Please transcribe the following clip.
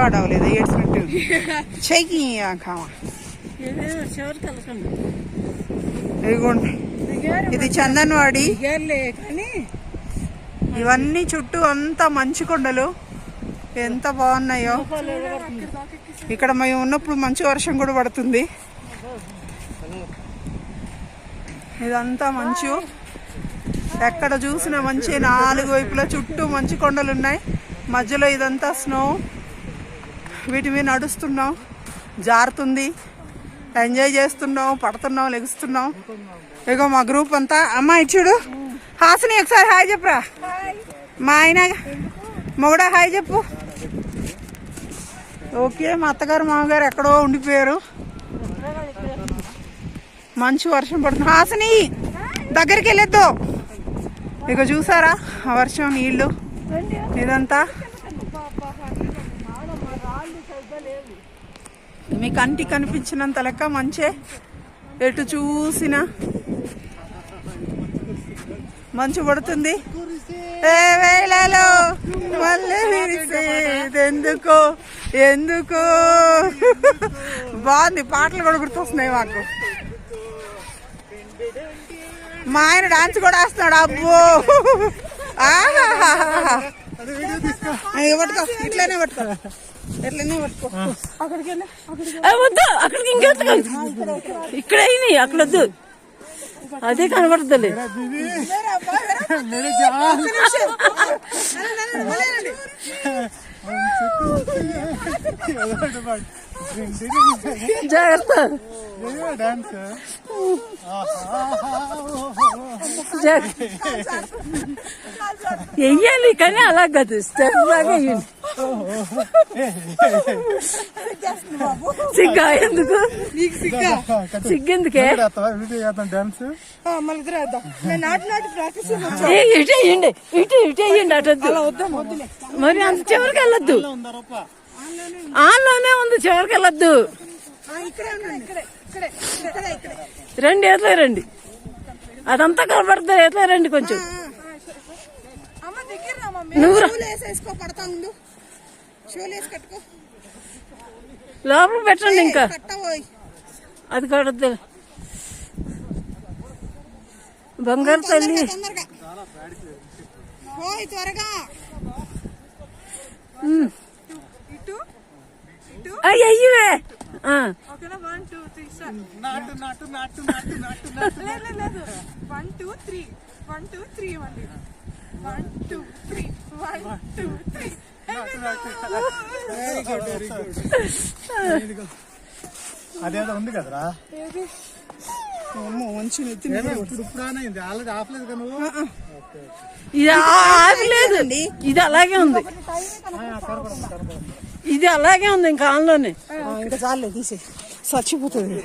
పాడవలేదు ఏడ్చినట్టు చెయ్యి కామ. ఇదిగోండి. ఇది చందన్వాడి. ఇవన్నీ చుట్టూ అంతా మంచు కొండలు. ఎంత బాగున్నాయో. ఇక్కడ మేము ఉన్నప్పుడు మంచు వర్షం కూడా పడుతుంది. ఇదంతా మంచు. ఎక్కడ చూసినా మంచి. నాలుగు వైపులా చుట్టూ మంచు కొండలు ఉన్నాయి. మధ్యలో ఇదంతా స్నో వీటి మీద నడుస్తున్నాం. జారుతుంది. ఎంజాయ్ చేస్తున్నాం పడుతున్నాం లెగుస్తున్నాం. ఇగో మా గ్రూప్ అంతా. అమ్మ ఇటు చూడు. హాసిని ఒకసారి హాయ్ చెప్పురా? మా ఆయన మొగడా హాయ్ చెప్పు. ఓకే మా అత్తగారు మామగారు ఎక్కడో ఉండిపోయారు. మంచి వర్షం పడుతుంది హాసిని దగ్గరికి వెళ్ళొద్దు. ఇక చూసారా? ఆ వర్షం నీళ్ళు. ఇదంతా. మీ కంటి కనిపించినంత లెక్క మంచే ఎటు చూసినా. మంచు పడుతుంది. ఏ వేళలో మళ్ళీ ఎందుకో ఎందుకో. బాగుంది పాటలు కూడా గుర్తొస్తున్నాయి మాకు. మా ఆయన డాన్స్ కూడా వేస్తున్నాడు అబ్బో. ఆహా పట్టుకో. ఇట్లనే పట్టుకో. ఇట్లనే పట్టుకో. అక్కడికి వద్దు. అక్కడికి ఇంకెత్తు ఇక్కడ అయినాయి అక్కడ వద్దు. అదే కనబడుతుంది. జాగ్రత్త. జాగ్రత్త. వెయ్యాలి కానీ అలా కాదు స్టెప్ లాగా సిగ్గా ఎందుకు సిగ్గెందుకే ఇటు ఇటు ఇటు వద్దు మరి అంత చివరికి వెళ్ళొద్దు ఆన్లోనే ఉంది చివరికి వెళ్ళొద్దు రండి ఎట్లా రండి అదంతా కనబడుతుంది ఎట్లా రండి కొంచెం. నువ్వు లోపల పెట్టండి ఇంకా. అది కడద్దు. బంగారు తల్లి. త్వరగా. వన్ టూ త్రీ సార్ నాటు నాటు నాటు నాటు నాటు లేదు లేదు one two three one two three ఇవ్వండి. One two three one two three very good very good అదేదో ఉంది కదరా? అమ్మో మంచి నెత్తి ఇప్పుడు ఇప్పుడు ఆల్రెడీ ఆపలేదు కదా నువ్వు? ఇది ఆగలేదు. ఇది అలాగే ఉంది. ఇది అలాగే ఉంది ఇంకా ఆన్లోనే ఇంకా చాలే తీసే చచ్చిపోతుంది.